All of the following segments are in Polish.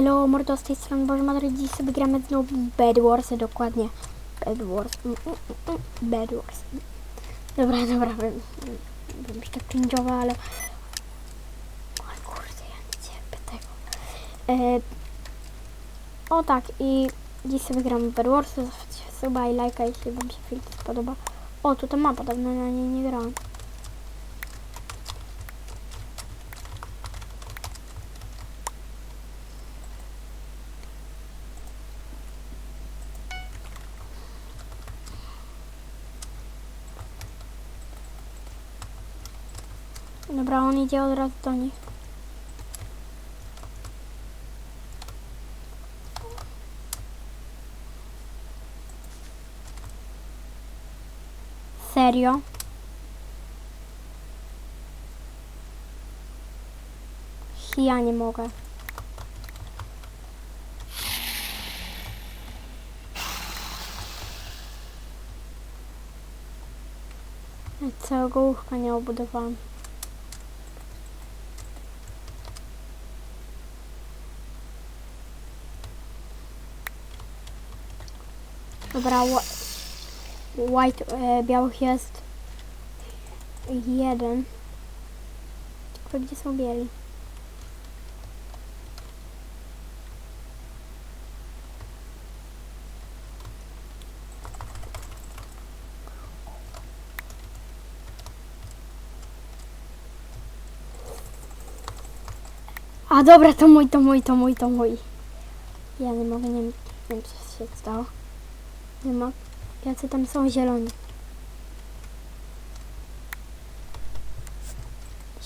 Elo, mordo z tej strony Boże Madry, dziś sobie gramy znowu Bed Wars, dokładnie. Bed Wars. Mm, mm, mm, Bed Wars. Dobra, dobra, wiem, wiem, że tak cringe'owe, ale... O kurde, ja nie cierpię tego. E... O tak, i dziś sobie gramy w Bed Wars, zostawcie suba i lajka, jeśli wam się film spodoba. O, tutaj mapa, dawno na niej nie grałam. Dobra, on idzie od razu do nich. Serio? Ja nie mogę. Całego łóżka nie obudowałam. Dobra, whi- white, e, białych jest jeden. Tylko gdzie są bieli? A dobra, to mój, to mój, to mój, to mój. Ja nie mogę, nie, nie wiem co się stało. Nie ma. Jacy tam są zieloni.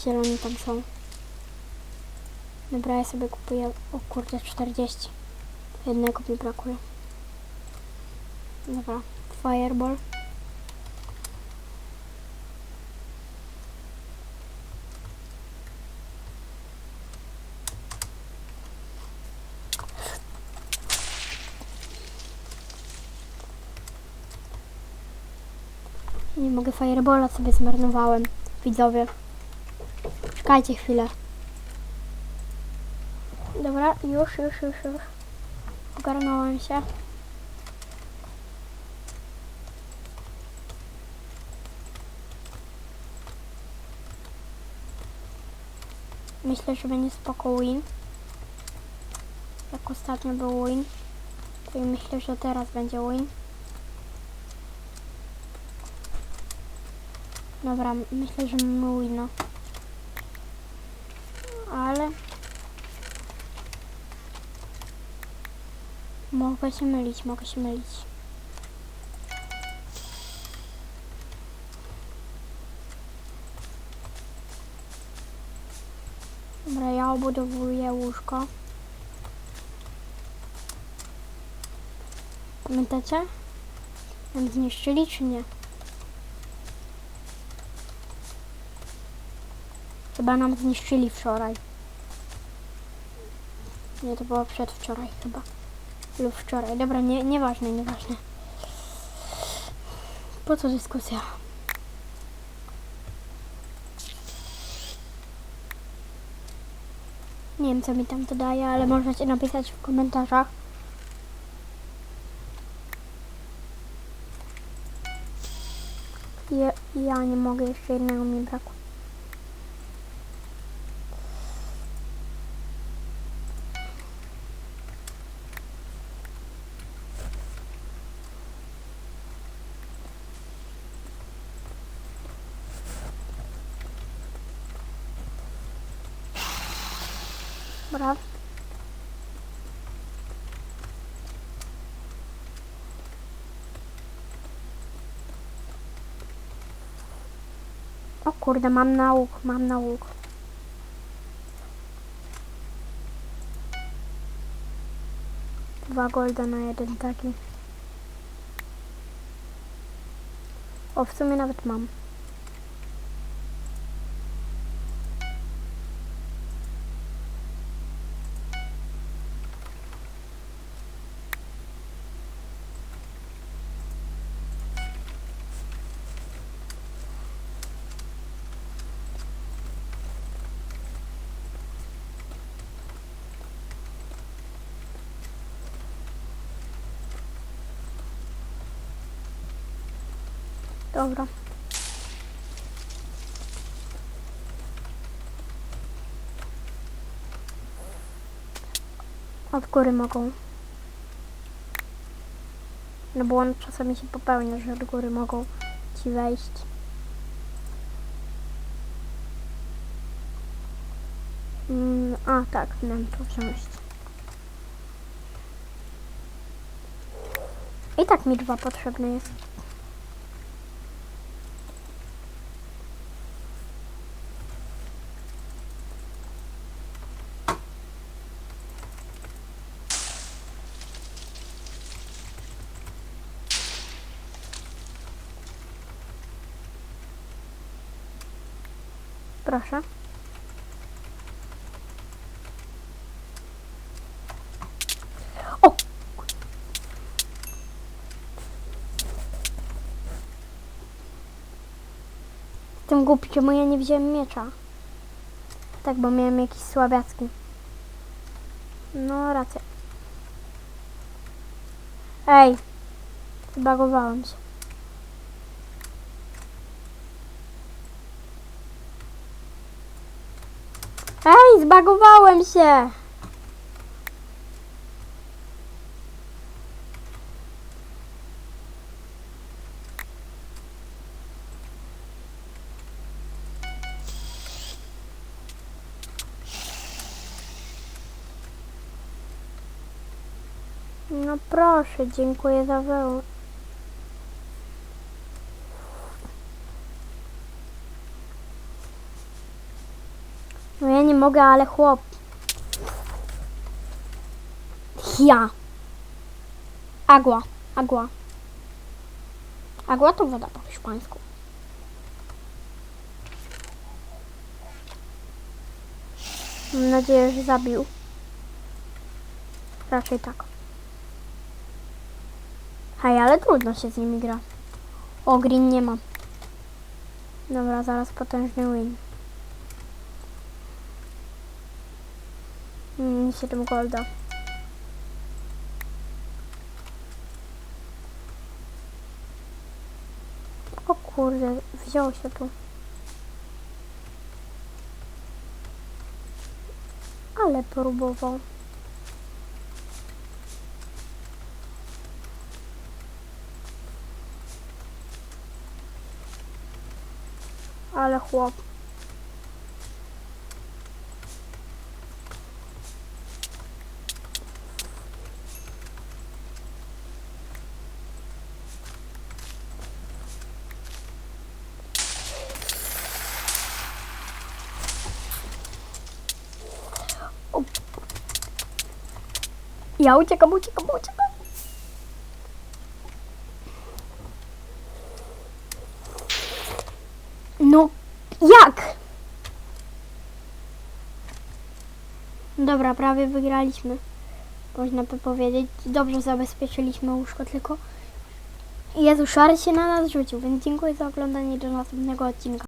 Zieloni tam są. Dobra, ja sobie kupuję. O kurde, 40. Jednego mi brakuje. Dobra, fireball. Nie mogę firebola sobie zmarnowałem. Widzowie. Czekajcie chwilę. Dobra, już, już, już, już. Ogarnąłem się. Myślę, że będzie spoko win. Jak ostatnio był win. To myślę, że teraz będzie win. Dobra, myślę, że mamy wina. Ale... Mogę się mylić, mogę się mylić. Dobra, ja obudowuję łóżko. Pamiętacie? Nam zniszczyli czy nie? Chyba nam zniszczyli wczoraj. Nie, to było przedwczoraj chyba. Lub wczoraj. Dobra, nie, nieważne, nieważne. Po co dyskusja? Nie wiem, co mi tam to daje, ale możecie napisać w komentarzach. Ja, ja nie mogę, jeszcze jednego mi brakło. Dobra. O kurde, mam nauk, mam nauk. Dwa golda na jeden taki. O, w sumie nawet mam. Dobra. Od góry mogą. No bo on czasami się popełnia, że od góry mogą ci wejść. Mm, a tak, miałem to wziąć. I tak mi dwa potrzebne jest. Proszę. O! Jestem głupi, czemu ja nie wziąłem miecza? Tak, bo miałem jakiś słabiacki. No, racja. Ej! Zbagowałem się. Ej, zbagowałem się! No proszę, dziękuję za wełnę. No ja nie mogę, ale chłop. Ja. Agua, agua. Agua to woda po hiszpańsku. Mam nadzieję, że zabił. Raczej tak. Hej, ale trudno się z nimi gra. O, green nie ma. Dobra, zaraz potężny win. Mm, 7 golda. O kurde, wziął się tu. Ale próbował. Ale chłop. Ja uciekam, uciekam, uciekam. No, jak? Dobra, prawie wygraliśmy. Można by powiedzieć. Dobrze zabezpieczyliśmy łóżko, tylko Jezu, szary się na nas rzucił, więc dziękuję za oglądanie do następnego odcinka.